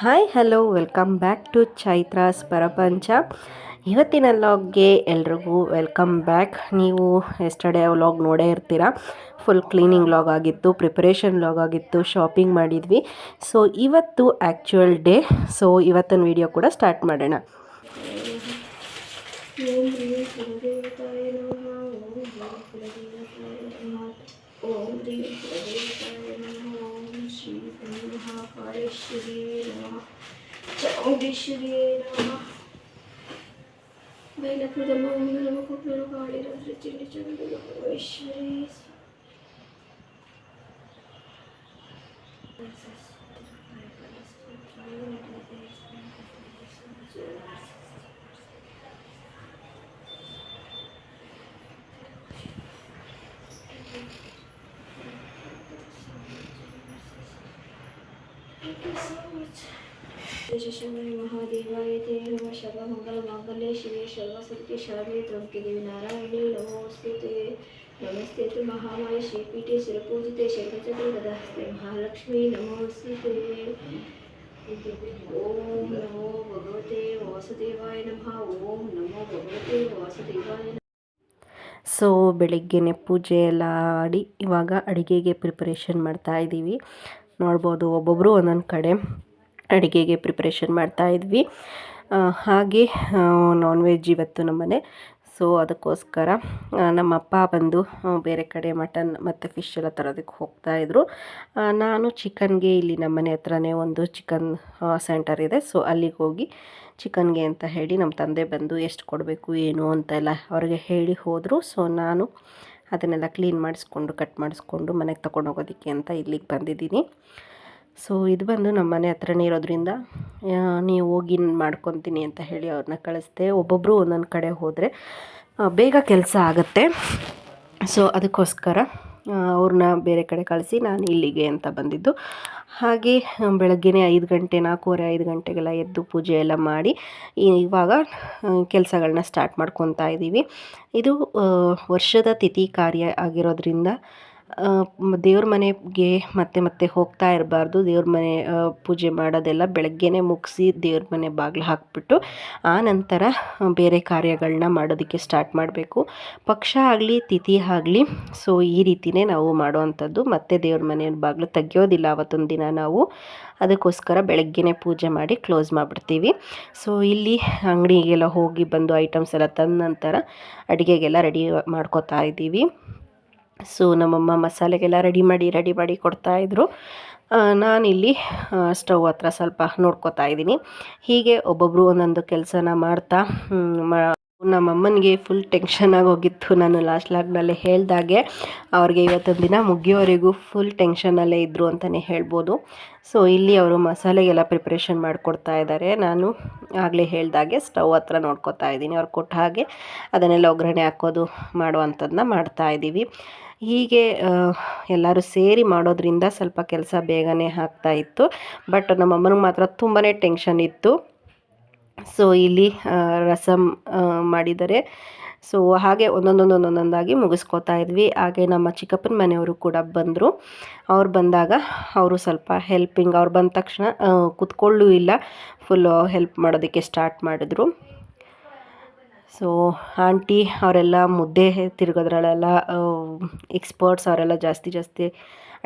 Hi hello welcome back to Chaitra's Parapancha ಇವತ್ತಿನ ಲಾಗ್ಗೆ ಎಲ್ರಿಗೂ ವೆಲ್ಕಮ್ ಬ್ಯಾಕ್ ನೀವು ಎಸ್ಟರ್ಡೇ ವ್ಲಾಗ್ ನೋಡೇ ಇರ್ತೀರ? ಫುಲ್ ಕ್ಲೀನಿಂಗ್ ಲಾಗ್ ಆಗಿತ್ತು ಪ್ರಿಪರೇಷನ್ ಲಾಗ್ ಆಗಿತ್ತು ಶಾಪಿಂಗ್ ಮಾಡಿದ್ವಿ. ಸೊ ಇವತ್ತು ಆ್ಯಕ್ಚುಯಲ್ ಡೇ ಸೊ ಇವತ್ತಿನ ವಿಡಿಯೋ ಕೂಡ ಸ್ಟಾರ್ಟ್ ಮಾಡೋಣ. കോടീശ്വരിയേരാമ ബൈലപ്രദമാം നമക്കുള്ള കാളിരത്തിൻ്റെ ചന്ദ്രേശ്വരി Thank you so much. ಯಶಸ್ವಿ ಮಹಾದೇವಾಯ ತೇ ನಮಃ ಮಂಗಲ ಮಾಂಗಲ್ಯ ಶಿವೆ ಶಾರದೆ ತ್ರಂಕೆ ದೇವಿ ನಾರಾಯಣಿ ನಮೋಸ್ತುತೆ ನಮಸ್ತೆ ತು ಮಹಾಮಾಯ ಶ್ರೀಪೀಠೆ ಶಿರಪೂಜಿತೆ ಶಂಕರಚಕ್ರ ಗದಹಸ್ತೆ ಮಹಾಲಕ್ಷ್ಮೀ ನಮೋಸ್ತುತೆ ಓಂ ನಮೋ ಭಗವತೆ ವಾಸುದೇವಾಯ ನಮಃ ಓಂ ನಮೋ ಭಗವತೆ ವಾಸುದೇವಾಯ ಸೊ ಬೆಳಿಗ್ಗೆನೆ ಪೂಜೆ ಎಲ್ಲ ಆಡಿ ಇವಾಗ ಅಡುಗೆಗೆ ಪ್ರಿಪರೇಷನ್ ಮಾಡ್ತಾ ಇದ್ದೀವಿ ನೋಡ್ಬೋದು ಒಬ್ಬೊಬ್ಬರು ಒಂದೊಂದು ಕಡೆ. ಅಡುಗೆಗೆ ಪ್ರಿಪ್ರೇಷನ್ ಮಾಡ್ತಾ ಇದ್ವಿ. ಹಾಗೆ ನಾನ್ ವೆಜ್ ಇವತ್ತು ನಮ್ಮನೆ. ಸೊ ಅದಕ್ಕೋಸ್ಕರ ನಮ್ಮ ಅಪ್ಪ ಬಂದು ಬೇರೆ ಕಡೆ ಮಟನ್ ಮತ್ತು ಫಿಶ್ ಎಲ್ಲ ತರೋದಕ್ಕೆ ಹೋಗ್ತಾಯಿದ್ರು ನಾನು ಚಿಕನ್ಗೆ ಇಲ್ಲಿ ನಮ್ಮನೆ ಹತ್ರನೇ ಒಂದು ಚಿಕನ್ ಸೆಂಟರ್ ಇದೆ. ಸೊ ಅಲ್ಲಿಗೆ ಹೋಗಿ ಚಿಕನ್ಗೆ ಅಂತ ಹೇಳಿ ನಮ್ಮ ತಂದೆ ಬಂದು ಎಷ್ಟು ಕೊಡಬೇಕು, ಏನು ಅಂತೆಲ್ಲ ಅವ್ರಿಗೆ ಹೇಳಿ ಹೋದರು. ಸೊ ನಾನು ಅದನ್ನೆಲ್ಲ ಕ್ಲೀನ್ ಮಾಡಿಸ್ಕೊಂಡು ಕಟ್ ಮಾಡಿಸ್ಕೊಂಡು ಮನೆಗೆ ತೊಗೊಂಡೋಗೋದಕ್ಕೆ ಅಂತ ಇಲ್ಲಿಗೆ ಬಂದಿದ್ದೀನಿ. ಸೊ ಇದು ಬಂದು ನಮ್ಮ ಮನೆ ಹತ್ರನೇ ಇರೋದ್ರಿಂದ ನೀವು ಹೋಗಿ ಮಾಡ್ಕೊತೀನಿ ಅಂತ ಹೇಳಿ ಅವ್ರನ್ನ ಕಳಿಸ್ದೆ. ಒಬ್ಬೊಬ್ಬರು ಒಂದೊಂದು ಕಡೆ ಹೋದರೆ ಬೇಗ ಕೆಲಸ ಆಗುತ್ತೆ. ಸೊ ಅದಕ್ಕೋಸ್ಕರ ಅವ್ರನ್ನ ಬೇರೆ ಕಡೆ ಕಳಿಸಿ ನಾನು ಇಲ್ಲಿಗೆ ಅಂತ ಬಂದಿದ್ದು. ಹಾಗೆ ಬೆಳಗ್ಗೆನೇ ಐದು ಗಂಟೆ, ನಾಲ್ಕೂವರೆ, ಐದು ಗಂಟೆಗೆಲ್ಲ ಎದ್ದು ಪೂಜೆ ಎಲ್ಲ ಮಾಡಿ ಇವಾಗ ಕೆಲಸಗಳನ್ನ ಸ್ಟಾರ್ಟ್ ಮಾಡ್ಕೊತಾ ಇದ್ದೀವಿ ಇದು ವರ್ಷದ ತಿಥಿ ಕಾರ್ಯ ಆಗಿರೋದ್ರಿಂದ ದೇವ್ರ ಮನೆಗೆ ಮತ್ತೆ ಮತ್ತೆ ಹೋಗ್ತಾ ಇರಬಾರ್ದು. ದೇವ್ರ ಮನೆ ಪೂಜೆ ಮಾಡೋದೆಲ್ಲ ಬೆಳಗ್ಗೆನೇ ಮುಗಿಸಿ ದೇವ್ರ ಮನೆ ಬಾಗಿಲು ಹಾಕಿಬಿಟ್ಟು, ಆ ನಂತರ ಬೇರೆ ಕಾರ್ಯಗಳನ್ನ ಮಾಡೋದಕ್ಕೆ ಸ್ಟಾರ್ಟ್ ಮಾಡಬೇಕು. ಪಕ್ಷ ಆಗಲಿ, ತಿಥಿ ಆಗಲಿ ಸೊ ಈ ರೀತಿಯೇ ನಾವು ಮಾಡುವಂಥದ್ದು. ಮತ್ತೆ ದೇವ್ರ ಮನೆ ಬಾಗಿಲು ತೆಗಿಯೋದಿಲ್ಲ ಅವತ್ತೊಂದು ದಿನ ನಾವು. ಅದಕ್ಕೋಸ್ಕರ ಬೆಳಗ್ಗೆನೇ ಪೂಜೆ ಮಾಡಿ ಕ್ಲೋಸ್ ಮಾಡಿಬಿಡ್ತೀವಿ. ಸೊ ಇಲ್ಲಿ ಅಂಗಡಿಗೆಲ್ಲ ಹೋಗಿ ಬಂದು ಐಟಮ್ಸ್ ಎಲ್ಲ ತಂದ ನಂತರ ಅಡುಗೆಗೆಲ್ಲ ರೆಡಿ ಮಾಡ್ಕೋತಾ ಇದ್ದೀವಿ. ಸೊ ನಮ್ಮಮ್ಮ ಮಸಾಲೆಗೆಲ್ಲ ರೆಡಿ ಮಾಡಿ ರೆಡಿ ಮಾಡಿ ಕೊಡ್ತಾಯಿದ್ರು ನಾನಿಲ್ಲಿ ಸ್ಟವ್ ಹತ್ರ ಸ್ವಲ್ಪ ನೋಡ್ಕೋತಾ ಇದ್ದೀನಿ. ಹೀಗೆ ಒಬ್ಬೊಬ್ಬರು ಒಂದೊಂದು ಕೆಲಸನ ಮಾಡ್ತಾ ನಮ್ಮಮ್ಮನಿಗೆ ಫುಲ್ ಟೆನ್ಷನ್ ಆಗೋಗಿತ್ತು. ನಾನು ಲಾಸ್ಟ್ ಲಾಗ್ನಲ್ಲೇ ಹೇಳ್ದಾಗೆ, ಅವ್ರಿಗೆ ಇವತ್ತೊಂದು ದಿನ ಮುಗಿಯೋವರೆಗೂ ಫುಲ್ ಟೆನ್ಷನಲ್ಲೇ ಇದ್ದರು ಅಂತಲೇ ಹೇಳ್ಬೋದು. ಸೊ ಇಲ್ಲಿ ಅವರು ಮಸಾಲೆಗೆಲ್ಲ ಪ್ರಿಪ್ರೇಷನ್ ಮಾಡಿಕೊಡ್ತಾ ಇದ್ದಾರೆ. ನಾನು ಆಗಲೇ ಹೇಳ್ದಾಗೆ ಸ್ಟವ್ ಹತ್ರ ನೋಡ್ಕೋತಾ ಇದ್ದೀನಿ. ಅವ್ರು ಕೊಟ್ಟ ಹಾಗೆ ಅದನ್ನೆಲ್ಲ ಒಗ್ಗರಣೆ ಹಾಕೋದು ಮಾಡುವಂಥದ್ದನ್ನ ಮಾಡ್ತಾ ಇದ್ದೀವಿ. ಹೀಗೆ ಎಲ್ಲರೂ ಸೇರಿ ಮಾಡೋದ್ರಿಂದ ಸ್ವಲ್ಪ ಕೆಲಸ ಬೇಗನೆ ಆಗ್ತಾ ಇತ್ತು. ಬಟ್ ನಮ್ಮಮ್ಮನಿಗೆ ಮಾತ್ರ ತುಂಬಾ ಟೆನ್ಷನ್ ಇತ್ತು. ಸೊ, ಇಲ್ಲಿ ರಸಮ್ ಮಾಡಿದರೆ. ಸೊ, ಹಾಗೆ ಒಂದೊಂದೊಂದು ಒಂದೊಂದಾಗಿ ಮುಗಿಸ್ಕೋತಾ ಇದ್ವಿ. ಹಾಗೆ ನಮ್ಮ ಚಿಕ್ಕಪ್ಪನ ಮನೆಯವರು ಕೂಡ ಬಂದರು. ಅವ್ರು ಬಂದಾಗ ಅವರು ಸ್ವಲ್ಪ ಹೆಲ್ಪಿಂಗ್ ಅವ್ರು ಬಂದ ತಕ್ಷಣ ಕುತ್ಕೊಳ್ಳೂ ಇಲ್ಲ. ಫುಲ್ಲು ಹೆಲ್ಪ್ ಮಾಡೋದಕ್ಕೆ ಸ್ಟಾರ್ಟ್ ಮಾಡಿದ್ರು. ಸೊ ಆಂಟಿ ಅವರೆಲ್ಲ ಮುದ್ದೆ ತಿರುಗೋದ್ರಲ್ಲೆಲ್ಲ ಎಕ್ಸ್ಪರ್ಟ್ಸ್ ಅವರೆಲ್ಲ ಜಾಸ್ತಿ ಜಾಸ್ತಿ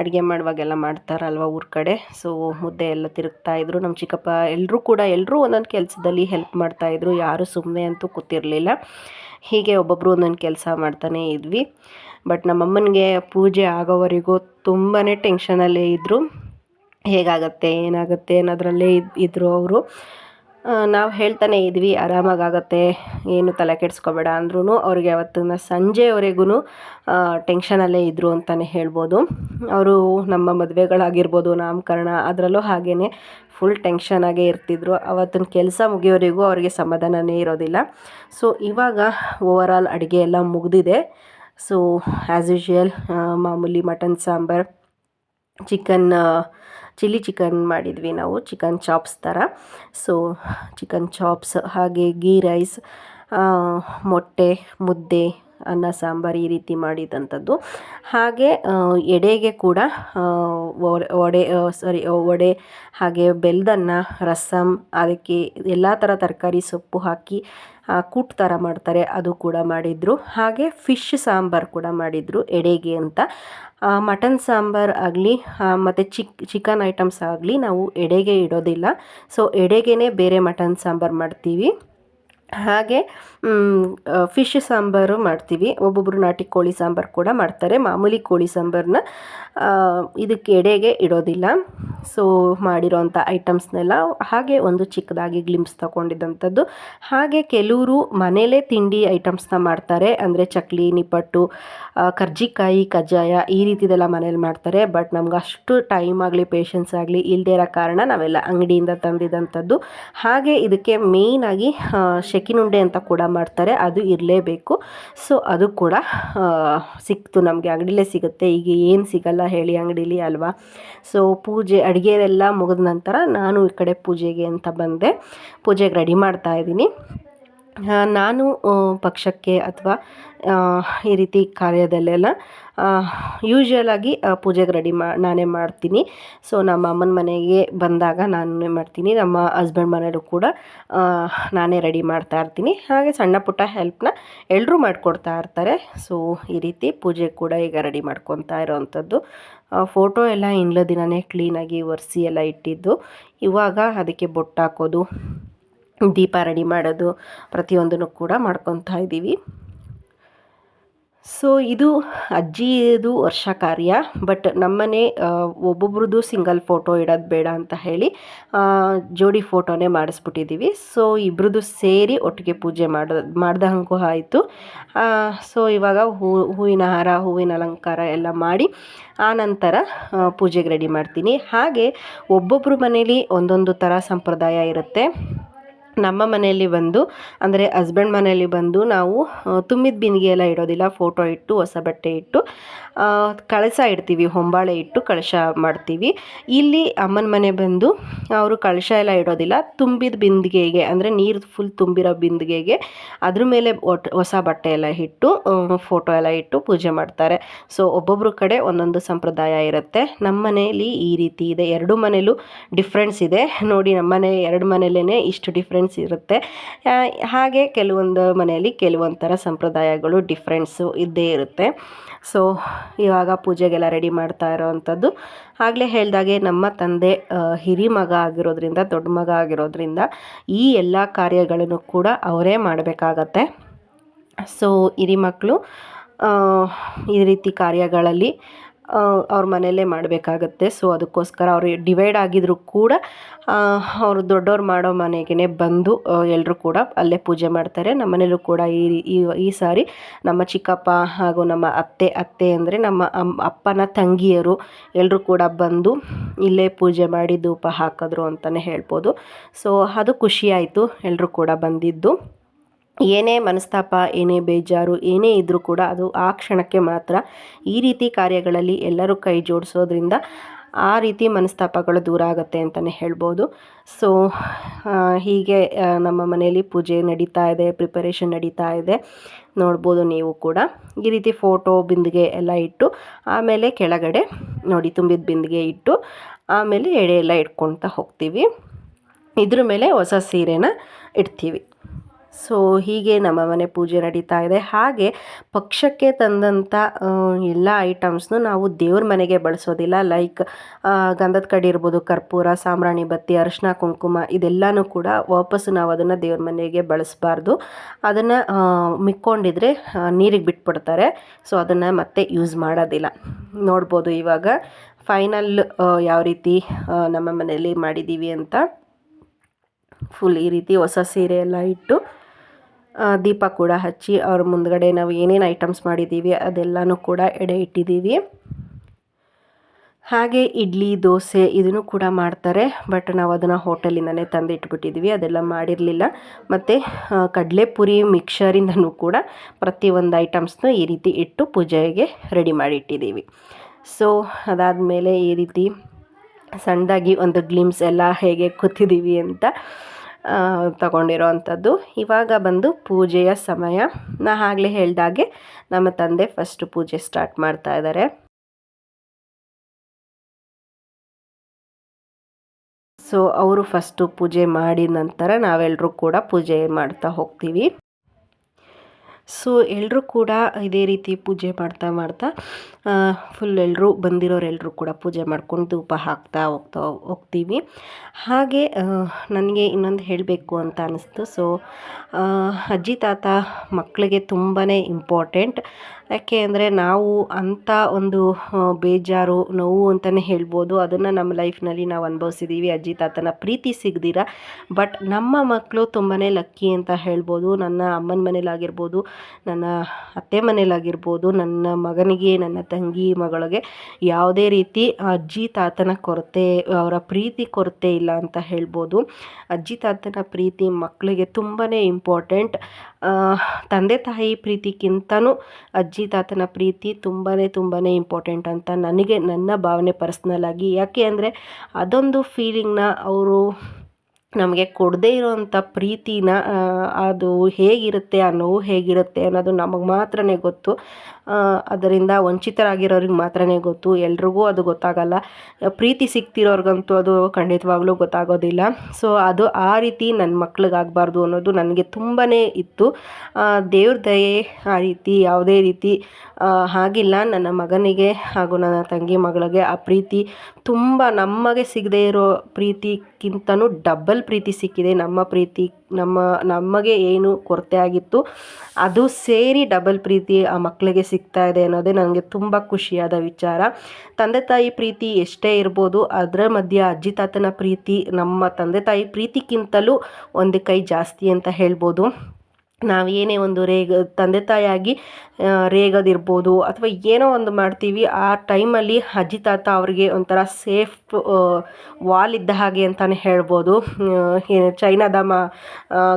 ಅಡುಗೆ ಮಾಡುವಾಗೆಲ್ಲ ಮಾಡ್ತಾರಲ್ವ ಊರ ಕಡೆ. ಸೊ ಮುದ್ದೆ ಎಲ್ಲ ತಿರುಗ್ತಾ ಇದ್ರು. ನಮ್ಮ ಚಿಕ್ಕಪ್ಪ ಎಲ್ಲರೂ ಕೂಡ ಎಲ್ಲರೂ ಒಂದೊಂದು ಕೆಲಸದಲ್ಲಿ ಹೆಲ್ಪ್ ಮಾಡ್ತಾಯಿದ್ರು ಯಾರು ಸುಮ್ಮನೆ ಅಂತೂ ಕೂತಿರಲಿಲ್ಲ. ಹೀಗೆ ಒಬ್ಬೊಬ್ಬರು ಒಂದೊಂದು ಕೆಲಸ ಮಾಡ್ತಾನೇ ಇದ್ವಿ. ಬಟ್ ನಮ್ಮಮ್ಮನಿಗೆ ಪೂಜೆ ಆಗೋವರೆಗೂ ತುಂಬಾ ಟೆನ್ಷನಲ್ಲೇ ಇದ್ದರು ಹೇಗಾಗತ್ತೆ, ಏನಾಗುತ್ತೆ ಅನ್ನೋದ್ರಲ್ಲೇ ಇದ್ದರು ಅವರು. ನಾವು ಹೇಳ್ತಾನೆ ಇದ್ವಿ ಆರಾಮಾಗತ್ತೆ ಏನು ತಲೆ ಕೆಡಿಸ್ಕೋಬೇಡ ಅಂದ್ರೂ ಅವ್ರಿಗೆ ಅವತ್ತಿನ ಸಂಜೆವರೆಗೂ ಟೆನ್ಷನಲ್ಲೇ ಇದ್ದರು ಅಂತಲೇ ಹೇಳ್ಬೋದು. ಅವರು ನಮ್ಮ ಮದುವೆಗಳಾಗಿರ್ಬೋದು, ನಾಮಕರಣ ಅದರಲ್ಲೂ ಹಾಗೇ ಫುಲ್ ಟೆನ್ಷನಾಗೇ ಇರ್ತಿದ್ರು. ಅವತ್ತಿನ ಕೆಲಸ ಮುಗಿಯೋವರೆಗೂ ಅವರಿಗೆ ಸಮಾಧಾನವೇ ಇರೋದಿಲ್ಲ. ಸೊ ಇವಾಗ ಓವರಾಲ್ ಅಡುಗೆ ಎಲ್ಲ ಮುಗಿದಿದೆ. ಸೊ ಆ್ಯಸ್ ಯೂಶ್ವಲ್ ಮಾಮೂಲಿ mutton sambar chicken chilli chicken ಮಾಡಿದ್ವಿ ನಾವು, ಚಿಕನ್ ಚಾಪ್ಸ್ ಥರ. ಸೊ ಚಿಕನ್ ಚಾಪ್ಸ್ ಹಾಗೆ ಗೀ ರೈಸ್ ಮೊಟ್ಟೆ, ಮುದ್ದೆ, ಅನ್ನ, ಸಾಂಬಾರು ಈ ರೀತಿ ಮಾಡಿದಂಥದ್ದು. ಹಾಗೆ ಎಡೆಗೆ ಕೂಡ ವಡೆ- ಸಾರಿ ವಡೆ, ಹಾಗೆ ಬೆಲ್ಲದನ್ನ ರಸಮ್ ಅದಕ್ಕೆ ಎಲ್ಲ ಥರ ತರಕಾರಿ, ಸೊಪ್ಪು ಹಾಕಿ ಕೂಟ್ ಥರ ಮಾಡ್ತಾರೆ, ಅದು ಕೂಡ ಮಾಡಿದರು. ಹಾಗೆ ಫಿಶ್ ಸಾಂಬಾರು ಕೂಡ ಮಾಡಿದರು, ಎಡೆಗೆ ಅಂತ. ಮಟನ್ ಸಾಂಬಾರು ಆಗಲಿ ಮತ್ತು ಚಿಕ್ ಚಿಕನ್ ಐಟಮ್ಸ್ ಆಗಲಿ ನಾವು ಎಡೆಗೆ ಇಡೋದಿಲ್ಲ. ಸೊ ಎಡೆಗೇ ಬೇರೆ ಮಟನ್ ಸಾಂಬಾರು ಮಾಡ್ತೀವಿ. ಹಾಗೆ ಫಿಶ್ ಸಾಂಬಾರು ಮಾಡ್ತೀವಿ. ಒಬ್ಬೊಬ್ಬರು ನಾಟಿ ಕೋಳಿ ಸಾಂಬಾರು ಕೂಡ ಮಾಡ್ತಾರೆ. ಮಾಮೂಲಿ ಕೋಳಿ ಸಾಂಬಾರನ್ನ ಇದಕ್ಕೆ ಎಡೆಗೆ ಇಡೋದಿಲ್ಲ. ಸೊ ಮಾಡಿರೋಂಥ ಐಟಮ್ಸ್ನೆಲ್ಲ ಹಾಗೆ ಒಂದು ಚಿಕ್ಕದಾಗಿ ಗ್ಲಿಮ್ಸ್ ತಗೊಂಡಿದ್ದಂಥದ್ದು. ಹಾಗೆ ಕೆಲವರು ಮನೇಲೇ ತಿಂಡಿ ಐಟಮ್ಸ್ನ ಮಾಡ್ತಾರೆ. ಅಂದರೆ ಚಕ್ಲಿ, ನಿಪ್ಪಟ್ಟು ಕರ್ಜಿಕಾಯಿ, ಕಜ್ಜಾಯ ಈ ರೀತಿದೆಲ್ಲ ಮನೇಲಿ ಮಾಡ್ತಾರೆ. ಬಟ್ ನಮ್ಗೆ ಅಷ್ಟು ಟೈಮ್ ಆಗಲಿ ಪೇಷನ್ಸ್ ಆಗಲಿ ಇಲ್ಲದೇ ಇರೋ ಕಾರಣ ನಾವೆಲ್ಲ ಅಂಗಡಿಯಿಂದ ತಂದಿದ್ದಂಥದ್ದು. ಹಾಗೆ ಇದಕ್ಕೆ ಮೇಯ್ನಾಗಿ ಶೆಕಿನುಂಡೆ ಅಂತ ಕೂಡ ಮಾಡ್ತಾರೆ. ಅದು ಇರಲೇಬೇಕು. ಸೊ ಅದು ಕೂಡ ಸಿಕ್ತು. ನಮಗೆ ಅಂಗಡಿಲೇ ಸಿಗುತ್ತೆ. ಈಗ ಏನು ಸಿಗಲ್ಲ ಹೇಳಿ ಅಂಗಡೀಲಿ ಅಲ್ವಾ? ಸೊ ಪೂಜೆ ಅಡುಗೆ ಎಲ್ಲ ಮುಗಿದ ನಂತರ ನಾನು ಈ ಕಡೆ ಪೂಜೆಗೆ ಅಂತ ಬಂದೆ. ಪೂಜೆಗೆ ರೆಡಿ ಮಾಡ್ತಾ ಇದ್ದೀನಿ. ನಾನು ಪಕ್ಷಕ್ಕೆ ಅಥವಾ ಈ ರೀತಿ ಕಾರ್ಯದಲ್ಲೆಲ್ಲ ಯೂಶ್ವಲ್ ಆಗಿ ಪೂಜೆಗೆ ರೆಡಿ ಮಾ, ನಾನೇ ಮಾಡ್ತೀನಿ. ಸೊ ನಮ್ಮ ಅಮ್ಮನ ಮನೆಗೆ ಬಂದಾಗ ನಾನೇ ಮಾಡ್ತೀನಿ. ನಮ್ಮ ಹಸ್ಬೆಂಡ್ ಮನೆಯವರು ಕೂಡ ನಾನೇ ರೆಡಿ ಮಾಡ್ತಾ ಇರ್ತೀನಿ. ಹಾಗೆ ಸಣ್ಣ ಪುಟ್ಟ ಹೆಲ್ಪ್ನ ಎಲ್ಲರೂ ಮಾಡಿಕೊಡ್ತಾ ಇರ್ತಾರೆ. ಸೊ ಈ ರೀತಿ ಪೂಜೆ ಕೂಡ ಈಗ ರೆಡಿ ಮಾಡ್ಕೊತಾ ಇರೋವಂಥದ್ದು ಫೋಟೋ ಎಲ್ಲ ಇನ್ನಲ ದಿನವೇ ಕ್ಲೀನಾಗಿ ಒರೆಸಿ ಎಲ್ಲ ಇಟ್ಟಿದ್ದು. ಇವಾಗ ಅದಕ್ಕೆ ಬೊಟ್ಟು ಹಾಕೋದು ದೀಪ ರೆಡಿ ಮಾಡೋದು ಪ್ರತಿಯೊಂದನ್ನು ಕೂಡ ಮಾಡ್ಕೊತಾ ಇದ್ದೀವಿ. ಸೊ ಇದು ಅಜ್ಜಿದು ವರ್ಷ ಕಾರ್ಯ ಬಟ್ ನಮ್ಮನೆ ಒಬ್ಬೊಬ್ರದ್ದು ಸಿಂಗಲ್ ಫೋಟೋ ಇಡೋದು ಬೇಡ ಅಂತ ಹೇಳಿ ಜೋಡಿ ಫೋಟೋನೇ ಮಾಡಿಸ್ಬಿಟ್ಟಿದ್ದೀವಿ. ಸೊ ಇಬ್ರದ್ದು ಸೇರಿ ಒಟ್ಟಿಗೆ ಪೂಜೆ ಮಾಡೋದು ಮಾಡ್ದಂಗೂ ಆಯಿತು. ಸೊ ಇವಾಗ ಹೂ, ಹೂವಿನ ಹಾರ, ಹೂವಿನ ಅಲಂಕಾರ ಎಲ್ಲ ಮಾಡಿ, ಆ ನಂತರ ಪೂಜೆಗೆ ರೆಡಿ ಮಾಡ್ತೀನಿ. ಹಾಗೆ ಒಬ್ಬೊಬ್ಬರು ಮನೇಲಿ ಒಂದೊಂದು ಥರ ಸಂಪ್ರದಾಯ ಇರುತ್ತೆ. ನಮ್ಮ ಮನೆಯಲ್ಲಿ ಬಂದು, ಅಂದರೆ ಹಸ್ಬೆಂಡ್ ಮನೆಯಲ್ಲಿ ಬಂದು ನಾವು ತುಂಬಿದ ಬಿಂದಿಗೆ ಎಲ್ಲ ಇಡೋದಿಲ್ಲ. ಫೋಟೋ ಇಟ್ಟು, ಹೊಸ ಬಟ್ಟೆ ಇಟ್ಟು. ಆ, ಕಳಶ ಇಡ್ತೀವಿ ಹೊಂಬಾಳೆ ಇಟ್ಟು ಕಳಶ ಮಾಡ್ತೀವಿ. ಇಲ್ಲಿ ಅಮ್ಮನ ಮನೆ ಬಂದು ಅವರು ಕಳಶ ಎಲ್ಲ ಇಡೋದಿಲ್ಲ. ತುಂಬಿದ ಬಿಂದಿಗೆಗೆ ಅಂದರೆ ನೀರು ಫುಲ್ ತುಂಬಿರೋ ಬಿಂದಿಗೆಗೆ ಅದ್ರ ಮೇಲೆ ಹೊಸ ಬಟ್ಟೆ ಎಲ್ಲ ಇಟ್ಟು ಫೋಟೋ ಎಲ್ಲ ಇಟ್ಟು ಪೂಜೆ ಮಾಡ್ತಾರೆ. ಸೊ ಒಬ್ಬೊಬ್ಬರು ಕಡೆ ಒಂದೊಂದು ಸಂಪ್ರದಾಯ ಇರುತ್ತೆ. ನಮ್ಮ ಮನೆಯಲ್ಲಿ ಈ ರೀತಿ ಇದೆ. ಎರಡು ಮನೇಲೂ ಡಿಫ್ರೆನ್ಸ್ ಇದೆ. ನೋಡಿ ನಮ್ಮ ಮನೆ ಎರಡು ಮನೇಲೇ ಇಷ್ಟು ಡಿಫ್ರೆನ್ಸ್ ಇರುತ್ತೆ. ಹಾಗೆ ಕೆಲವೊಂದು ಮನೆಯಲ್ಲಿ ಕೆಲವೊಂದು ಥರ ಸಂಪ್ರದಾಯಗಳು ಡಿಫ್ರೆನ್ಸು ಇದ್ದೇ ಇರುತ್ತೆ. ಸೊ ಇವಾಗ ಪೂಜೆಗೆಲ್ಲ ರೆಡಿ ಮಾಡ್ತಾ ಇರೋವಂಥದ್ದು. ಆಗಲೇ ಹೇಳ್ದಾಗೆ ನಮ್ಮ ತಂದೆ ಹಿರಿ ಮಗ ಆಗಿರೋದ್ರಿಂದ, ದೊಡ್ಡ ಮಗ ಆಗಿರೋದ್ರಿಂದ ಈ ಎಲ್ಲ ಕಾರ್ಯಗಳನ್ನು ಕೂಡ ಅವರೇ ಮಾಡಬೇಕಾಗತ್ತೆ. ಸೊ ಹಿರಿ ಮಕ್ಕಳು ಈ ರೀತಿ ಕಾರ್ಯಗಳಲ್ಲಿ ಅವ್ರ ಮನೆಯಲ್ಲೇ ಮಾಡಬೇಕಾಗತ್ತೆ. ಸೊ ಅದಕ್ಕೋಸ್ಕರ ಅವರು ಡಿವೈಡ್ ಆಗಿದ್ರು ಕೂಡ ಅವರು ದೊಡ್ಡವ್ರು ಮಾಡೋ ಮನೆಗೆ ಬಂದು ಎಲ್ಲರೂ ಕೂಡ ಅಲ್ಲೇ ಪೂಜೆ ಮಾಡ್ತಾರೆ. ನಮ್ಮ ಮನೇಲೂ ಕೂಡ ಈ ಈ ಈ ಸಾರಿ ನಮ್ಮ ಚಿಕ್ಕಪ್ಪ ಹಾಗೂ ನಮ್ಮ ಅತ್ತೆ ಅತ್ತೆ ಅಂದರೆ ನಮ್ಮ ಅಪ್ಪನ ತಂಗಿಯರು ಎಲ್ಲರೂ ಕೂಡ ಬಂದು ಇಲ್ಲೇ ಪೂಜೆ ಮಾಡಿ ಧೂಪ ಹಾಕಿದ್ರು ಅಂತಲೇ ಹೇಳ್ಬೋದು. ಸೊ ಅದು ಖುಷಿಯಾಯಿತು ಎಲ್ಲರೂ ಕೂಡ ಬಂದಿದ್ದು. ಏನೇ ಮನಸ್ತಾಪ, ಏನೇ ಬೇಜಾರು, ಏನೇ ಇದ್ದರೂ ಕೂಡ ಅದು ಆ ಕ್ಷಣಕ್ಕೆ ಮಾತ್ರ ಈ ರೀತಿ ಕಾರ್ಯಗಳಲ್ಲಿ ಎಲ್ಲರೂ ಕೈ ಜೋಡಿಸೋದ್ರಿಂದ ಆ ರೀತಿ ಮನಸ್ತಾಪಗಳು ದೂರ ಆಗುತ್ತೆ ಅಂತಲೇ ಹೇಳ್ಬೋದು. ಸೊ ಹೀಗೆ ನಮ್ಮ ಮನೆಯಲ್ಲಿ ಪೂಜೆ ನಡೀತಾ ಇದೆ ಪ್ರಿಪರೇಷನ್ ನಡೀತಾ ಇದೆ. ನೋಡ್ಬೋದು ನೀವು ಕೂಡ. ಈ ರೀತಿ ಫೋಟೋ ಬಿಂದಿಗೆ ಎಲ್ಲ ಇಟ್ಟು, ಆಮೇಲೆ ಕೆಳಗಡೆ ನೋಡಿ ತುಂಬಿದ ಬಿಂದಿಗೆ ಇಟ್ಟು, ಆಮೇಲೆ ಎಡೆ ಎಲ್ಲ ಇಟ್ಕೊತಾ ಹೋಗ್ತೀವಿ. ಇದ್ರ ಮೇಲೆ ಹೊಸ ಸೀರೆನ ಇಡ್ತೀವಿ. ಸೊ ಹೀಗೆ ನಮ್ಮ ಮನೆ ಪೂಜೆ ನಡೀತಾ ಇದೆ. ಹಾಗೆ ಪಕ್ಷಕ್ಕೆ ತಂದಂಥ ಎಲ್ಲ ಐಟಮ್ಸ್ನು ನಾವು ದೇವ್ರ ಮನೆಗೆ ಬಳಸೋದಿಲ್ಲ. ಲೈಕ್ ಗಂಧದ ಕಡಿ ಇರ್ಬೋದು, ಕರ್ಪೂರ, ಸಾಂಬ್ರಾಣಿ ಬತ್ತಿ ಅರಿಶಿನ ಕುಂಕುಮ ಇದೆಲ್ಲನೂ ಕೂಡ ವಾಪಸ್ಸು ನಾವು ಅದನ್ನು ದೇವ್ರ ಮನೆಗೆ ಬಳಸಬಾರ್ದು. ಅದನ್ನು ಮಿಕ್ಕೊಂಡಿದ್ರೆ ನೀರಿಗೆ ಬಿಟ್ಬಿಡ್ತಾರೆ. ಸೊ ಅದನ್ನು ಮತ್ತೆ ಯೂಸ್ ಮಾಡೋದಿಲ್ಲ. ನೋಡ್ಬೋದು ಇವಾಗ ಫೈನಲ್ ಯಾವ ರೀತಿ ನಮ್ಮ ಮನೆಯಲ್ಲಿ ಮಾಡಿದ್ದೀವಿ ಅಂತ. ಫುಲ್ ಈ ರೀತಿ ಹೊಸ ಸೀರೆ ಎಲ್ಲ ಇಟ್ಟು ದೀಪ ಕೂಡ ಹಚ್ಚಿ ಅವ್ರ ಮುಂದ್ಗಡೆ ನಾವು ಏನೇನು ಐಟಮ್ಸ್ ಮಾಡಿದ್ದೀವಿ ಅದೆಲ್ಲನೂ ಕೂಡ ಎಡೆ ಇಟ್ಟಿದ್ದೀವಿ ಹಾಗೆ ಇಡ್ಲಿ, ದೋಸೆ ಇದನ್ನು ಕೂಡ ಮಾಡ್ತಾರೆ. ಬಟ್ ನಾವು ಅದನ್ನು ಹೋಟೆಲಿಂದನೇ ತಂದು ಇಟ್ಬಿಟ್ಟಿದ್ದೀವಿ ಅದೆಲ್ಲ ಮಾಡಿರಲಿಲ್ಲ. ಮತ್ತು ಕಡಲೆಪುರಿ ಮಿಕ್ಸರಿಂದನೂ ಕೂಡ ಪ್ರತಿಯೊಂದು ಐಟಮ್ಸ್ನ ಈ ರೀತಿ ಇಟ್ಟು ಪೂಜೆಗೆ ರೆಡಿ ಮಾಡಿ ಇಟ್ಟಿದ್ದೀವಿ ಸೊ ಅದಾದಮೇಲೆ ಈ ರೀತಿ ಸಣ್ಣದಾಗಿ ಒಂದು ಗ್ಲಿಮ್ಸ್ ಎಲ್ಲ ಹೇಗೆ ಕೂತಿದ್ದೀವಿ ಅಂತ ತಗೊಂಡಿರೋ ಅಂಥದ್ದು ಇವಾಗ ಬಂದು ಪೂಜೆಯ ಸಮಯ. ನಾ ಆಗಲೇ ಹೇಳ್ದಾಗೆ ನಮ್ಮ ತಂದೆ ಫಸ್ಟ್ ಪೂಜೆ ಸ್ಟಾರ್ಟ್ ಮಾಡ್ತಾ ಇದ್ದಾರೆ ಸೊ ಅವರು ಫಸ್ಟು ಪೂಜೆ ಮಾಡಿದ ನಂತರ ನಾವೆಲ್ಲರೂ ಕೂಡ ಪೂಜೆ ಮಾಡ್ತಾ ಹೋಗ್ತೀವಿ. ಸೊ ಎಲ್ಲರೂ ಕೂಡ ಇದೇ ರೀತಿ ಪೂಜೆ ಮಾಡ್ತಾ ಮಾಡ್ತಾ ಫುಲ್ ಎಲ್ಲರೂ ಬಂದಿರೋರೆಲ್ಲರೂ ಕೂಡ ಪೂಜೆ ಮಾಡ್ಕೊಂಡು ಧೂಪ ಹಾಕ್ತಾ ಹೋಗ್ತಾ ಹೋಗ್ತೀವಿ. ಹಾಗೆ ನನಗೆ ಇನ್ನೊಂದು ಹೇಳಬೇಕು ಅಂತ ಅನ್ನಿಸ್ತು ಸೊ ಅಜ್ಜಿ, ತಾತ ಮಕ್ಕಳಿಗೆ ತುಂಬಾ ಇಂಪಾರ್ಟೆಂಟ್ ಯಾಕೆ ಅಂದರೆ ನಾವು ಅಂಥ ಒಂದು ಬೇಜಾರು, ನೋವು ಅಂತಲೇ ಹೇಳ್ಬೋದು. ಅದನ್ನು ನಮ್ಮ ಲೈಫ್ನಲ್ಲಿ ನಾವು ಅನುಭವಿಸಿದ್ದೀವಿ ಅಜ್ಜಿ, ತಾತನ ಪ್ರೀತಿ ಸಿಗದಿರ. ಬಟ್ ನಮ್ಮ ಮಕ್ಕಳು ತುಂಬಾ ಲಕ್ಕಿ ಅಂತ ಹೇಳ್ಬೋದು. ನನ್ನ ಅಮ್ಮನ ಮನೇಲಾಗಿರ್ಬೋದು. ನನ್ನ ಅತ್ತೆ ಮನೇಲಾಗಿರ್ಬೋದು, ನನ್ನ ಮಗನಿಗೆ, ನನ್ನ ತಂಗಿ ಮಗಳಿಗೆ ಯಾವುದೇ ರೀತಿ ಅಜ್ಜಿ ತಾತನ ಕೊರತೆ, ಅವರ ಪ್ರೀತಿ ಕೊರತೆ ಇಲ್ಲ ಅಂತ ಹೇಳ್ಬೋದು. ಅಜ್ಜಿ ತಾತನ ಪ್ರೀತಿ ಮಕ್ಕಳಿಗೆ ತುಂಬಾ ಇಂಪಾರ್ಟೆಂಟ್ ತಂದೆ ತಾಯಿ ಪ್ರೀತಿಗಿಂತನೂ ಅಜ್ಜಿ ತಾತನ ಪ್ರೀತಿ ತುಂಬಾ ತುಂಬಾ ಇಂಪಾರ್ಟೆಂಟ್ ಅಂತ ನನಗೆ ನನ್ನ ಭಾವನೆ ಪರ್ಸ್ನಲ್ ಆಗಿ. ಯಾಕೆ ಅಂದರೆ ಅದೊಂದು ಫೀಲಿಂಗ್ನ ಅವರು ನಮಗೆ ಕೊಡದೇ ಇರೋವಂಥ ಪ್ರೀತಿನ ಅದು ಹೇಗಿರುತ್ತೆ ಆ ನೋವು ಹೇಗಿರುತ್ತೆ ಅನ್ನೋದು ನಮಗೆ ಮಾತ್ರನೇ ಗೊತ್ತು. ಅದರಿಂದ ವಂಚಿತರಾಗಿರೋರಿಗೆ ಮಾತ್ರನೇ ಗೊತ್ತು. ಎಲ್ರಿಗೂ ಅದು ಗೊತ್ತಾಗಲ್ಲ. ಪ್ರೀತಿ ಸಿಗ್ತಿರೋರ್ಗಂತೂ ಅದು ಖಂಡಿತವಾಗ್ಲೂ ಗೊತ್ತಾಗೋದಿಲ್ಲ. ಸೊ ಅದು ಆ ರೀತಿ ನನ್ನ ಮಕ್ಳಿಗಾಗಬಾರ್ದು ಅನ್ನೋದು ನನಗೆ ತುಂಬಾ ಇತ್ತು. ದೇವ್ರ ದಯೆ ಆ ರೀತಿ, ಯಾವುದೇ ರೀತಿ ಹಾಗಿಲ್ಲ. ನನ್ನ ಮಗನಿಗೆ ಹಾಗೂ ನನ್ನ ತಂಗಿ ಮಗಳಿಗೆ ಆ ಪ್ರೀತಿ ತುಂಬ ನಮಗೆ ಸಿಗದೇ ಇರೋ ಪ್ರೀತಿಗಿಂತನೂ ಡಬ್ಬಲ್ ಪ್ರೀತಿ ಸಿಕ್ಕಿದೆ. ನಮ್ಮ ಪ್ರೀತಿ, ನಮ್ಮ, ನಮಗೆ ಏನು ಕೊರತೆ ಆಗಿತ್ತು, ಅದು ಸೇರಿ ಡಬಲ್ ಪ್ರೀತಿ ಆ ಮಕ್ಕಳಿಗೆ ಸಿಗ್ತಾ ಇದೆ ಅನ್ನೋದೇ ನನಗೆ ತುಂಬ ಖುಷಿಯಾದ ವಿಚಾರ. ತಂದೆ ತಾಯಿ ಪ್ರೀತಿ ಎಷ್ಟೇ ಇರ್ಬೋದು, ಅದರ ಮಧ್ಯೆ ಅಜ್ಜಿ ತಾತನ ಪ್ರೀತಿ ನಮ್ಮ ತಂದೆ ತಾಯಿ ಪ್ರೀತಿಗಿಂತಲೂ ಒಂದು ಕೈ ಜಾಸ್ತಿ ಅಂತ ಹೇಳ್ಬೋದು. ನಾವು ಏನೇ ಒಂದು ರೇಗ, ತಂದೆ ತಾಯಿಯಾಗಿ ರೇಗದಿರ್ಬೋದು ಅಥವಾ ಏನೋ ಒಂದು ಮಾಡ್ತೀವಿ, ಆ ಟೈಮಲ್ಲಿ ಅಜ್ಜಿ ತಾತ ಅವ್ರಿಗೆ ಒಂಥರ ಸೇಫ್ ವಾಲ್ ಇದ್ದ ಹಾಗೆ ಅಂತಲೇ ಹೇಳ್ಬೋದು. ಚೈನಾದ ಮ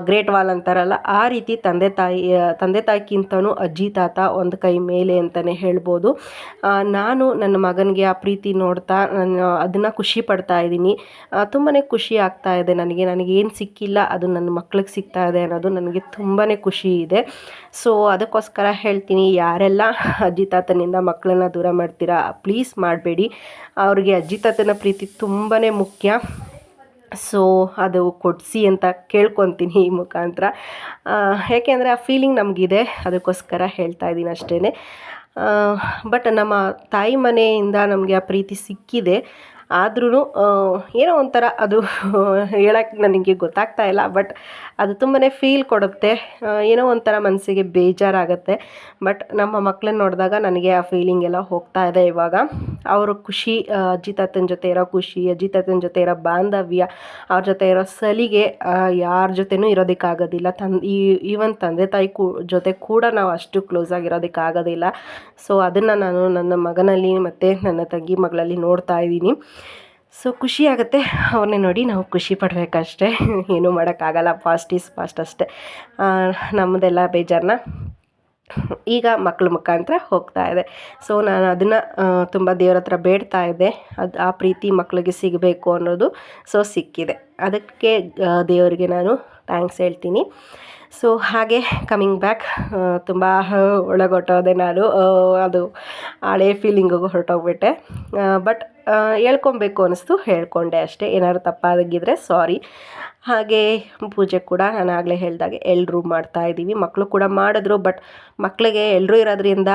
ಗ್ರೇಟ್ ವಾಲ್ ಅಂತಾರಲ್ಲ, ಆ ರೀತಿ ತಂದೆ ತಾಯಿ, ತಂದೆ ತಾಯಿಗಿಂತನೂ ಅಜ್ಜಿ ತಾತ ಒಂದು ಕೈ ಮೇಲೆ ಅಂತಲೇ ಹೇಳ್ಬೋದು. ನಾನು ನನ್ನ ಮಗನಿಗೆ ಆ ಪ್ರೀತಿ ನೋಡ್ತಾ ನಾನು ಅದನ್ನು ಖುಷಿ ಪಡ್ತಾ ಇದ್ದೀನಿ. ತುಂಬಾ ಖುಷಿ ಆಗ್ತಾ ಇದೆ ನನಗೆ, ನನಗೇನು ಸಿಕ್ಕಿಲ್ಲ, ಅದು ನನ್ನ ಮಕ್ಳಿಗೆ ಸಿಗ್ತಾ ಇದೆ ಅನ್ನೋದು ನನಗೆ ತುಂಬಾ ಖುಷಿ ಇದೆ. ಸೊ ಅದಕ್ಕೋಸ್ಕರ ಹೇಳ್ತೀನಿ, ಯಾರೆಲ್ಲ ಅಜ್ಜಿ ತಾತನಿಂದ ಮಕ್ಕಳನ್ನ ದೂರ ಮಾಡ್ತೀರಾ ಪ್ಲೀಸ್ ಮಾಡಬೇಡಿ. ಅವ್ರಿಗೆ ಅಜ್ಜಿ ತಾತನ ಪ್ರೀತಿ ತುಂಬಾ ಮುಖ್ಯ. ಸೊ ಅದು ಕೊಡಿಸಿ ಅಂತ ಕೇಳ್ಕೊತೀನಿ ಈ ಮುಖಾಂತರ. ಯಾಕೆಂದರೆ ಆ ಫೀಲಿಂಗ್ ನಮಗಿದೆ, ಅದಕ್ಕೋಸ್ಕರ ಹೇಳ್ತಾ ಇದ್ದೀನಿ ಅಷ್ಟೇ ಬಟ್ ನಮ್ಮ ತಾಯಿ ಮನೆಯಿಂದ ನಮಗೆ ಆ ಪ್ರೀತಿ ಸಿಕ್ಕಿದೆ. ಆದ್ರೂ ಏನೋ ಒಂಥರ ಅದು ಹೇಳಕ್ಕೆ ನನಗೆ ಗೊತ್ತಾಗ್ತಾ ಇಲ್ಲ ಬಟ್ ಅದು ತುಂಬಾ ಫೀಲ್ ಕೊಡುತ್ತೆ. ಏನೋ ಒಂಥರ ಮನಸ್ಸಿಗೆ ಬೇಜಾರಾಗುತ್ತೆ. ಬಟ್ ನಮ್ಮ ಮಕ್ಕಳನ್ನ ನೋಡಿದಾಗ ನನಗೆ ಆ ಫೀಲಿಂಗ್ ಎಲ್ಲ ಹೋಗ್ತಾ ಇದೆ ಇವಾಗ. ಅವರ ಖುಷಿ ಅಜ್ಜಿ ತಾತನ ಜೊತೆ ಇರೋ ಖುಷಿ ಅಜ್ಜಿ ತಾತನ ಜೊತೆ ಇರೋ ಬಾಂಧವ್ಯ, ಅವ್ರ ಜೊತೆ ಇರೋ ಸಲಿಗೆ ಯಾರ ಜೊತೆನೂ ಇರೋದಕ್ಕಾಗೋದಿಲ್ಲ. ತನ್, ಈ, ಈವನ್ ತಂದೆ ತಾಯಿ ಕೂ, ಜೊತೆ ಕೂಡ ನಾವು ಅಷ್ಟು ಕ್ಲೋಸ್ ಆಗಿರೋದಕ್ಕಾಗೋದಿಲ್ಲ ಸೊ ಅದನ್ನು ನಾನು ನನ್ನ ಮಗನಲ್ಲಿ ಮತ್ತು ನನ್ನ ತಂಗಿ ಮಗಳಲ್ಲಿ ನೋಡ್ತಾ ಇದ್ದೀನಿ. ಸೊ ಖುಷಿ ಆಗುತ್ತೆ ಅವ್ರನ್ನೇ ನೋಡಿ ನಾವು ಖುಷಿ ಪಡಬೇಕಷ್ಟೇ. ಏನೂ ಮಾಡೋಕ್ಕಾಗಲ್ಲ. ಫಾಸ್ಟ್ ಈಸ್ ಫಾಸ್ಟ್ ಅಷ್ಟೇ. ನಮ್ಮದೆಲ್ಲ ಬೇಜಾರನ್ನ ಈಗ ಮಕ್ಕಳ ಮುಖಾಂತರ ಹೋಗ್ತಾ ಇದೆ. ಸೊ ನಾನು ಅದನ್ನು ತುಂಬ ದೇವ್ರ ಹತ್ರ ಬೇಡ್ತಾ ಇದ್ದೆ. ಅದು, ಆ ಪ್ರೀತಿ ಮಕ್ಕಳಿಗೆ ಸಿಗಬೇಕು ಅನ್ನೋದು ಸೊ ಸಿಕ್ಕಿದೆ. ಅದಕ್ಕೆ ದೇವರಿಗೆ ನಾನು ಥ್ಯಾಂಕ್ಸ್ ಹೇಳ್ತೀನಿ. ಸೊ ಹಾಗೆ ಕಮಿಂಗ್ ಬ್ಯಾಕ್ ತುಂಬ ಒಳಗೊಟ್ಟೋದೆ ನಾನು. ಅದು, ಹಳೆ ಫೀಲಿಂಗಿಗೆ ಹೊರಟೋಗ್ಬಿಟ್ಟೆ. ಬಟ್ ಹೇಳ್ಕೊಬೇಕು ಅನ್ನಿಸ್ತು ಹೇಳ್ಕೊಂಡೆ ಅಷ್ಟೇ. ಏನಾದ್ರು ತಪ್ಪಾಗಿದ್ದರೆ ಸಾರಿ ಹಾಗೆ ಪೂಜೆ ಕೂಡ ನಾನು ಆಗಲೇ ಹೇಳಿದಾಗೆ ಎಲ್ಲರೂ ಮಾಡ್ತಾ ಇದ್ದೀವಿ. ಮಕ್ಕಳು ಕೂಡ ಮಾಡಿದ್ರು ಬಟ್ ಮಕ್ಕಳಿಗೆ ಎಲ್ಲರೂ ಇರೋದ್ರಿಂದ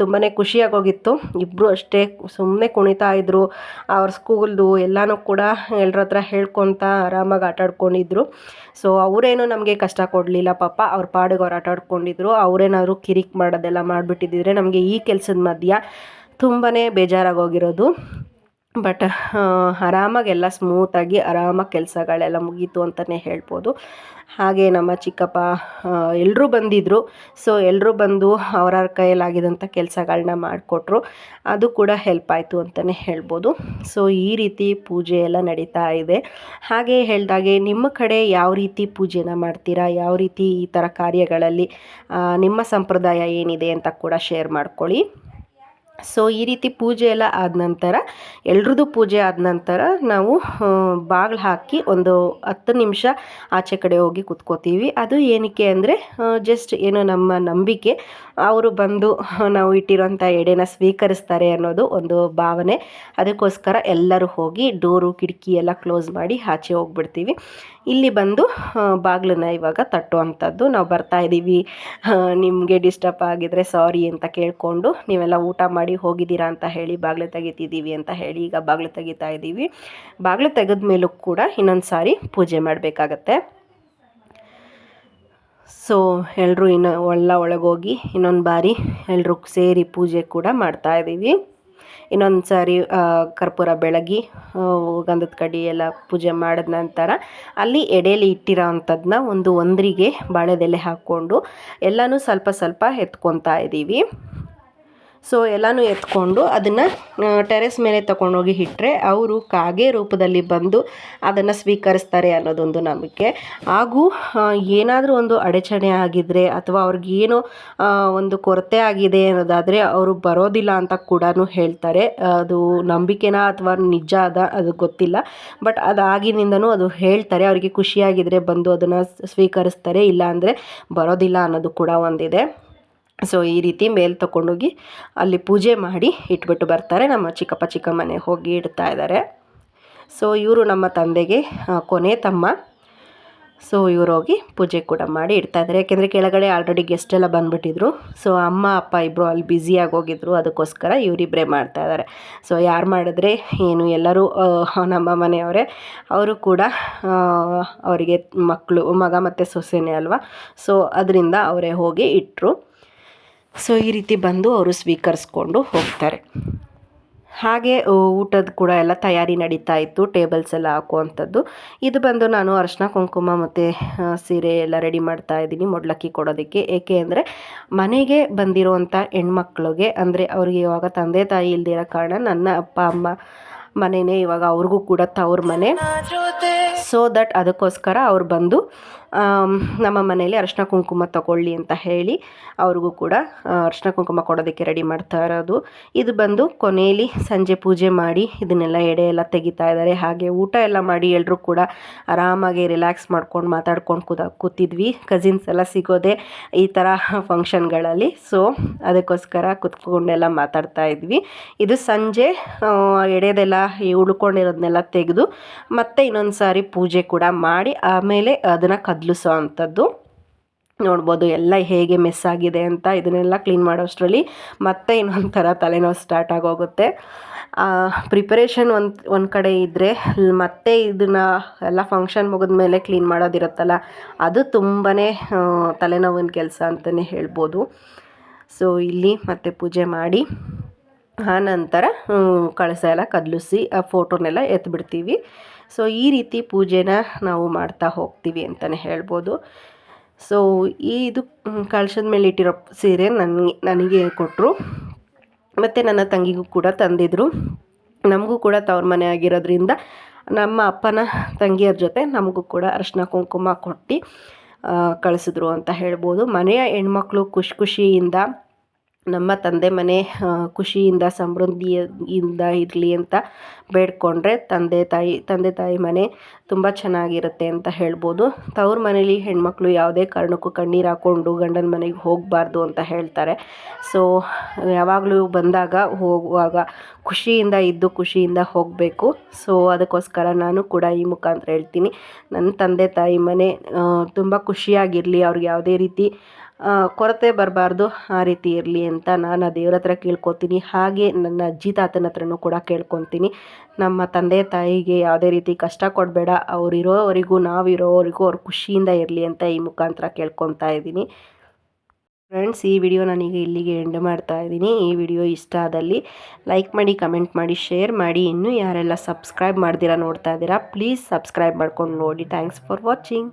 ತುಂಬಾ ಖುಷಿಯಾಗೋಗಿತ್ತು. ಇಬ್ಬರು ಅಷ್ಟೇ ಸುಮ್ಮನೆ ಕುಣಿತಾ ಇದ್ದರು ಅವ್ರ ಸ್ಕೂಲ್ದು ಎಲ್ಲನೂ ಕೂಡ ಎಲ್ಲರ ಹತ್ರ ಹೇಳ್ಕೊತ ಆರಾಮಾಗಿ ಆಟ ಆಡ್ಕೊಂಡಿದ್ರು. ಸೊ ಅವರೇನು ನಮಗೆ ಕಷ್ಟ ಕೊಡಲಿಲ್ಲ ಪಾಪ. ಅವ್ರ ಪಾಡಿಗೆ ಅವ್ರು ಆಟ ಆಡ್ಕೊಂಡಿದ್ರು. ಅವರೇನಾದ್ರು ಕಿರಿಕ್ ಮಾಡೋದೆಲ್ಲ ಮಾಡಿಬಿಟ್ಟಿದ್ದಿದ್ರೆ ನಮಗೆ ಈ ಕೆಲಸದ ಮಧ್ಯ ತುಂಬಾ ಬೇಜಾರಾಗೋಗಿರೋದು. ಬಟ್ ಆರಾಮಾಗಿ ಎಲ್ಲ ಸ್ಮೂತಾಗಿ ಆರಾಮಾಗಿ ಕೆಲಸಗಳೆಲ್ಲ ಮುಗೀತು ಅಂತಲೇ ಹೇಳ್ಬೋದು. ಹಾಗೆ ನಮ್ಮ ಚಿಕ್ಕಪ್ಪ ಎಲ್ಲರೂ ಬಂದಿದ್ದರು ಸೊ ಎಲ್ಲರೂ ಬಂದು ಅವ್ರವ್ರ ಕೈಯಲ್ಲಾಗಿದ್ದಂಥ ಕೆಲಸಗಳನ್ನ ಮಾಡಿಕೊಟ್ರು. ಅದು ಕೂಡ ಹೆಲ್ಪ್ ಆಯಿತು ಅಂತಲೇ ಹೇಳ್ಬೋದು. ಸೊ ಈ ರೀತಿ ಪೂಜೆ ಎಲ್ಲ ನಡೀತಾ ಇದೆ. ಹಾಗೆ ಹೇಳಿದಾಗೆ ನಿಮ್ಮ ಕಡೆ ಯಾವ ರೀತಿ ಪೂಜೆನ ಮಾಡ್ತೀರಾ? ಯಾವ ರೀತಿ ಈ ಥರ ಕಾರ್ಯಗಳಲ್ಲಿ ನಿಮ್ಮ ಸಂಪ್ರದಾಯ ಏನಿದೆ ಅಂತ ಕೂಡ ಶೇರ್ ಮಾಡ್ಕೊಳ್ಳಿ. ಸೊ, ಈ ರೀತಿ ಪೂಜೆ ಎಲ್ಲ ಆದ ನಂತರ, ಎಲ್ರದ್ದು ಪೂಜೆ ಆದ ನಂತರ ನಾವು ಬಾಗಿಲು ಹಾಕಿ ಒಂದು ಹತ್ತು ನಿಮಿಷ ಆಚೆ ಕಡೆ ಹೋಗಿ ಕುತ್ಕೋತೀವಿ. ಅದು ಏನಕ್ಕೆ ಅಂದರೆ ಜಸ್ಟ್ ಏನೋ ನಮ್ಮ ನಂಬಿಕೆ. ಅವರು ಬಂದು ನಾವು ಇಟ್ಟಿರೋಂಥ ಎಡೆನ ಸ್ವೀಕರಿಸ್ತಾರೆ ಅನ್ನೋದು ಒಂದು ಭಾವನೆ. ಅದಕ್ಕೋಸ್ಕರ ಎಲ್ಲರೂ ಹೋಗಿ ಡೋರು, ಕಿಟಕಿ ಎಲ್ಲ ಕ್ಲೋಸ್ ಮಾಡಿ ಆಚೆ ಹೋಗ್ಬಿಡ್ತೀವಿ. ಇಲ್ಲಿ ಬಂದು ಬಾಗಿಲನ್ನ ಇವಾಗ ತಟ್ಟುವಂಥದ್ದು. ನಾವು ಬರ್ತಾ ಇದ್ದೀವಿ. ನಿಮಗೆ ಡಿಸ್ಟರ್ಬ್ ಆಗಿದ್ರೆ ಸಾರಿ ಅಂತ ಕೇಳಿಕೊಂಡು ನೀವೆಲ್ಲ ಊಟ ಮಾಡಿ ಹೋಗಿದ್ದೀರಾ ಅಂತ ಹೇಳಿ ಬಾಗಿಲು ತೆಗಿತಿದ್ದೀವಿ ಅಂತ ಹೇಳಿ ಈಗ ಬಾಗಿಲು ತೆಗಿತಾ ಇದ್ದೀವಿ. ಬಾಗಿಲು ತೆಗೆದ ಮೇಲೂ ಕೂಡ ಇನ್ನೊಂದು ಸಾರಿ ಪೂಜೆ ಮಾಡಬೇಕಾಗತ್ತೆ. ಸೊ ಎಲ್ಲರೂ ಇನ್ನು ಒಳ್ಳ ಒಳಗೋಗಿ ಇನ್ನೊಂದು ಬಾರಿ ಎಲ್ಲರೂ ಸೇರಿ ಪೂಜೆ ಕೂಡ ಮಾಡ್ತಾ ಇದ್ದೀವಿ ಇನ್ನೊಂದು ಸಾರಿ ಕರ್ಪೂರ ಬೆಳಗಿ ಗಂಧದ ಕಡ್ಡಿ ಎಲ್ಲ ಪೂಜೆ ಮಾಡಿದ ನಂತರ ಅಲ್ಲಿ ಎಡೆಯಲ್ಲಿ ಇಟ್ಟಿರೋ ಅಂಥದ್ದನ್ನ ಒಂದು ಒಂದರಿಗೆ ಬಾಳೆದೆಲೆ ಹಾಕ್ಕೊಂಡು ಎಲ್ಲನೂ ಸ್ವಲ್ಪ ಸ್ವಲ್ಪ ಎತ್ಕೊತಾ ಇದ್ದೀವಿ ಸೊ ಎಲ್ಲನೂ ಎತ್ಕೊಂಡು ಅದನ್ನು ಟೆರೆಸ್ ಮೇಲೆ ತಗೊಂಡೋಗಿ ಇಟ್ಟರೆ ಅವರು ಕಾಗೆ ರೂಪದಲ್ಲಿ ಬಂದು ಅದನ್ನು ಸ್ವೀಕರಿಸ್ತಾರೆ ಅನ್ನೋದೊಂದು ನಂಬಿಕೆ. ಹಾಗೂ ಏನಾದರೂ ಒಂದು ಅಡಚಣೆ ಆಗಿದ್ದರೆ ಅಥವಾ ಅವ್ರಿಗೇನೋ ಒಂದು ಕೊರತೆ ಆಗಿದೆ ಅನ್ನೋದಾದರೆ ಅವರು ಬರೋದಿಲ್ಲ ಅಂತ ಕೂಡ ಹೇಳ್ತಾರೆ. ಅದು ನಂಬಿಕೆನ ಅಥವಾ ನಿಜ ಅದ, ಅದು ಗೊತ್ತಿಲ್ಲ. ಬಟ್ ಅದಾಗಿನಿಂದನೂ ಅದು ಹೇಳ್ತಾರೆ. ಅವರಿಗೆ ಖುಷಿಯಾಗಿದ್ದರೆ ಬಂದು ಅದನ್ನು ಸ್ವೀಕರಿಸ್ತಾರೆ. ಇಲ್ಲ ಅಂದರೆ ಬರೋದಿಲ್ಲ ಅನ್ನೋದು ಕೂಡ ಒಂದಿದೆ. ಸೊ ಈ ರೀತಿ ಮೇಲೆ ತಗೊಂಡೋಗಿ ಅಲ್ಲಿ ಪೂಜೆ ಮಾಡಿ ಇಟ್ಬಿಟ್ಟು ಬರ್ತಾರೆ. ನಮ್ಮ ಚಿಕ್ಕಪ್ಪ ಚಿಕ್ಕಮ್ಮನೆ ಹೋಗಿ ಇಡ್ತಾ ಇದ್ದಾರೆ. ಸೊ ಇವರು ನಮ್ಮ ತಂದೆಗೆ ಕೊನೆ ತಮ್ಮ. ಸೊ ಇವ್ರು ಹೋಗಿ ಪೂಜೆ ಕೂಡ ಮಾಡಿ ಇಡ್ತಾ ಇದ್ದಾರೆ. ಯಾಕೆಂದರೆ ಕೆಳಗಡೆ ಆಲ್ರೆಡಿ ಗೆಸ್ಟ್ ಎಲ್ಲ ಬಂದುಬಿಟ್ಟಿದ್ರು. ಸೊ ಅಮ್ಮ, ಅಪ್ಪ ಇಬ್ಬರು ಅಲ್ಲಿ ಬ್ಯುಸಿಯಾಗಿ ಹೋಗಿದ್ರು. ಅದಕ್ಕೋಸ್ಕರ ಇವರಿಬ್ಬರೇ ಮಾಡ್ತಾ ಇದ್ದಾರೆ. ಸೊ ಯಾರು ಮಾಡಿದ್ರೆ ಏನು, ಎಲ್ಲರೂ ನಮ್ಮ ಮನೆಯವರೇ. ಅವರು ಕೂಡ ಅವರಿಗೆ ಮಕ್ಕಳು ಮಗ ಮತ್ತು ಸೊಸೆನೇ ಅಲ್ವಾ? ಸೊ ಅದರಿಂದ ಅವರೇ ಹೋಗಿ ಇಟ್ಟರು ಸೊ ಈ ರೀತಿ ಬಂದು ಅವರು ಸ್ವೀಕರಿಸ್ಕೊಂಡು ಹೋಗ್ತಾರೆ. ಹಾಗೆ ಊಟದ ಕೂಡ ಎಲ್ಲ ತಯಾರಿ ನಡೀತಾ ಇತ್ತು ಟೇಬಲ್ಸ್ ಎಲ್ಲ ಹಾಕುವಂಥದ್ದು. ಇದು ಬಂದು ನಾನು ಅರಿಶಿನ ಕುಂಕುಮ ಮತ್ತು ಸೀರೆ ಎಲ್ಲ ರೆಡಿ ಮಾಡ್ತಾ ಇದ್ದೀನಿ ಮೊಡ್ಲಕ್ಕಿ ಕೊಡೋದಕ್ಕೆ. ಏಕೆ ಅಂದರೆ ಮನೆಗೆ ಬಂದಿರುವಂಥ ಹೆಣ್ಮಕ್ಳಿಗೆ ಅಂದರೆ ಅವ್ರಿಗೆ ಇವಾಗ ತಂದೆ ತಾಯಿ ಇಲ್ದಿರೋ ಕಾರಣ ನನ್ನ ಅಪ್ಪ ಅಮ್ಮ ಮನೆಯೇ ಇವಾಗ ಅವ್ರಿಗೂ ಕೂಡ ತವ್ರ ಮನೆ. ಸೊ ದಟ್ ಅದಕ್ಕೋಸ್ಕರ ಅವ್ರು ಬಂದು ನಮ್ಮ ಮನೆಯಲ್ಲಿ ಅರಶಿನ ಕುಂಕುಮ ತಗೊಳ್ಳಿ ಅಂತ ಹೇಳಿ ಅವ್ರಿಗೂ ಕೂಡ ಅರಶಿನ ಕುಂಕುಮ ಕೊಡೋದಕ್ಕೆ ರೆಡಿ ಮಾಡ್ತಾ ಇರೋದು. ಇದು ಬಂದು ಕೊನೆಯಲ್ಲಿ ಸಂಜೆ ಪೂಜೆ ಮಾಡಿ ಇದನ್ನೆಲ್ಲ ಎಡೆ ಎಲ್ಲ ತೆಗಿತಾ ಇದ್ದಾರೆ. ಹಾಗೆ ಊಟ ಎಲ್ಲ ಮಾಡಿ ಎಲ್ಲರೂ ಕೂಡ ಆರಾಮಾಗಿ ರಿಲ್ಯಾಕ್ಸ್ ಮಾಡ್ಕೊಂಡು ಮಾತಾಡ್ಕೊಂಡು ಕೂತ ಕೂತಿದ್ವಿ. ಕಸಿನ್ಸ್ ಎಲ್ಲ ಸಿಗೋದೆ ಈ ಥರ ಫಂಕ್ಷನ್ಗಳಲ್ಲಿ ಸೊ ಅದಕ್ಕೋಸ್ಕರ ಕುತ್ಕೊಂಡೆಲ್ಲ ಮಾತಾಡ್ತಾ ಇದ್ವಿ. ಇದು ಸಂಜೆ ಎಡೆದೆಲ್ಲ ಉಳ್ಕೊಂಡಿರೋದನ್ನೆಲ್ಲ ತೆಗೆದು ಮತ್ತೆ ಇನ್ನೊಂದು ಸಾರಿ ಪೂಜೆ ಕೂಡ ಮಾಡಿ ಆಮೇಲೆ ಅದನ್ನು ಕದಲಿಸೋ ಅಂಥದ್ದು. ನೋಡ್ಬೋದು ಎಲ್ಲ ಹೇಗೆ ಮೆಸ್ ಆಗಿದೆ ಅಂತ ಇದನ್ನೆಲ್ಲ ಕ್ಲೀನ್ ಮಾಡೋಷ್ಟರಲ್ಲಿ ಮತ್ತೆ ಇನ್ನೊಂಥರ ಥರ ತಲೆನೋವು ಸ್ಟಾರ್ಟ್ ಆಗೋಗುತ್ತೆ. ಪ್ರಿಪರೇಷನ್ ಒಂದು ಒಂದು ಕಡೆ ಇದ್ದರೆ ಮತ್ತೆ ಇದನ್ನು ಎಲ್ಲ ಫಂಕ್ಷನ್ ಮುಗಿದ ಮೇಲೆ ಕ್ಲೀನ್ ಮಾಡೋದಿರುತ್ತಲ್ಲ, ಅದು ತುಂಬಾ ತಲೆನೋವಿನ ಕೆಲಸ ಅಂತಲೇ ಹೇಳ್ಬೋದು. ಸೊ ಇಲ್ಲಿ ಮತ್ತೆ ಪೂಜೆ ಮಾಡಿ, ಆ ನಂತರ ಕಳಸ ಎಲ್ಲ ಕದಲಿಸಿ, ಆ ಫೋಟೋನೆಲ್ಲ ಎತ್ಬಿಡ್ತೀವಿ. ಸೊ ಈ ರೀತಿ ಪೂಜೆನ ನಾವು ಮಾಡ್ತಾ ಹೋಗ್ತೀವಿ ಅಂತಲೇ ಹೇಳ್ಬೋದು. ಸೊ ಈ ಇದು ಕಳಶದ ಮೇಲೆ ಇಟ್ಟಿರೋ ಸೀರೆ ನನಗೆ ನನಗೆ ಕೊಟ್ಟರು ಮತ್ತು ನನ್ನ ತಂಗಿಗೂ ಕೂಡ ತಂದಿದ್ದರು ನಮಗೂ ಕೂಡ ತವ್ರ ಮನೆ ಆಗಿರೋದ್ರಿಂದ ನಮ್ಮ ಅಪ್ಪನ ತಂಗಿಯರ ಜೊತೆ ನಮಗೂ ಕೂಡ ಅರಿಶಿನ ಕುಂಕುಮ ಕೊಟ್ಟು ಕಳಿಸಿದ್ರು ಅಂತ ಹೇಳ್ಬೋದು. ಮನೆಯ ಹೆಣ್ಮಕ್ಳು ಖುಷಿ ಖುಷಿಯಿಂದ ನಮ್ಮ ತಂದೆ ಮನೆ ಖುಷಿಯಿಂದ, ಸಮೃದ್ಧಿಯಿಂದ ಇರಲಿ ಅಂತ ಬೇಡ್ಕೊಂಡ್ರೆ ತಂದೆ ತಾಯಿ ತಂದೆ ತಾಯಿ ಮನೆ ತುಂಬ ಚೆನ್ನಾಗಿರುತ್ತೆ ಅಂತ ಹೇಳ್ಬೋದು. ತವ್ರ ಮನೇಲಿ ಹೆಣ್ಮಕ್ಳು ಯಾವುದೇ ಕಾರಣಕ್ಕೂ ಕಣ್ಣೀರು ಹಾಕ್ಕೊಂಡು ಗಂಡನ ಮನೆಗೆ ಹೋಗಬಾರ್ದು ಅಂತ ಹೇಳ್ತಾರೆ. ಸೊ ಯಾವಾಗಲೂ ಬಂದಾಗ ಹೋಗುವಾಗ ಖುಷಿಯಿಂದ ಇದ್ದು ಖುಷಿಯಿಂದ ಹೋಗಬೇಕು. ಸೊ ಅದಕ್ಕೋಸ್ಕರ ನಾನು ಕೂಡ ಈ ಮುಖಾಂತರ ಹೇಳ್ತೀನಿ. ನನ್ನ ತಂದೆ ತಾಯಿ ಮನೆ ತುಂಬ ಖುಷಿಯಾಗಿರಲಿ. ಅವ್ರಿಗೆ ಯಾವುದೇ ರೀತಿ ಕೊರತೆ ಬರಬಾರ್ದು ಆ ರೀತಿ ಇರಲಿ ಅಂತ ನಾನು ದೇವ್ರ ಹತ್ರ ಕೇಳ್ಕೊತೀನಿ. ಹಾಗೆ ನನ್ನ ಅಜ್ಜಿ ತಾತನ ಹತ್ರನೂ ಕೂಡ ಕೇಳ್ಕೊತೀನಿ. ನಮ್ಮ ತಂದೆ ತಾಯಿಗೆ ಯಾವುದೇ ರೀತಿ ಕಷ್ಟ ಕೊಡಬೇಡ. ಅವ್ರು ಇರೋವರೆಗೂ ನಾವು ಇರೋವರೆಗೂ ಅವ್ರು ಖುಷಿಯಿಂದ ಇರಲಿ ಅಂತ ಈ ಮುಖಾಂತರ ಕೇಳ್ಕೊತಾ ಇದ್ದೀನಿ. ಫ್ರೆಂಡ್ಸ್ ಈ ವಿಡಿಯೋ ನನಗೆ ಇಲ್ಲಿಗೆ ಎಂಡ್ ಮಾಡ್ತಾ ಇದ್ದೀನಿ. ಈ ವಿಡಿಯೋ ಇಷ್ಟ ಆದಲ್ಲಿ ಲೈಕ್ ಮಾಡಿ ಕಮೆಂಟ್ ಮಾಡಿ ಶೇರ್ ಮಾಡಿ. ಇನ್ನೂ ಯಾರೆಲ್ಲ ಸಬ್ಸ್ಕ್ರೈಬ್ ಮಾಡ್ದಿರಾ ನೋಡ್ತಾ ಇದ್ದೀರಾ ಪ್ಲೀಸ್ ಸಬ್ಸ್ಕ್ರೈಬ್ ಮಾಡ್ಕೊಂಡು ನೋಡಿ. Thanks for watching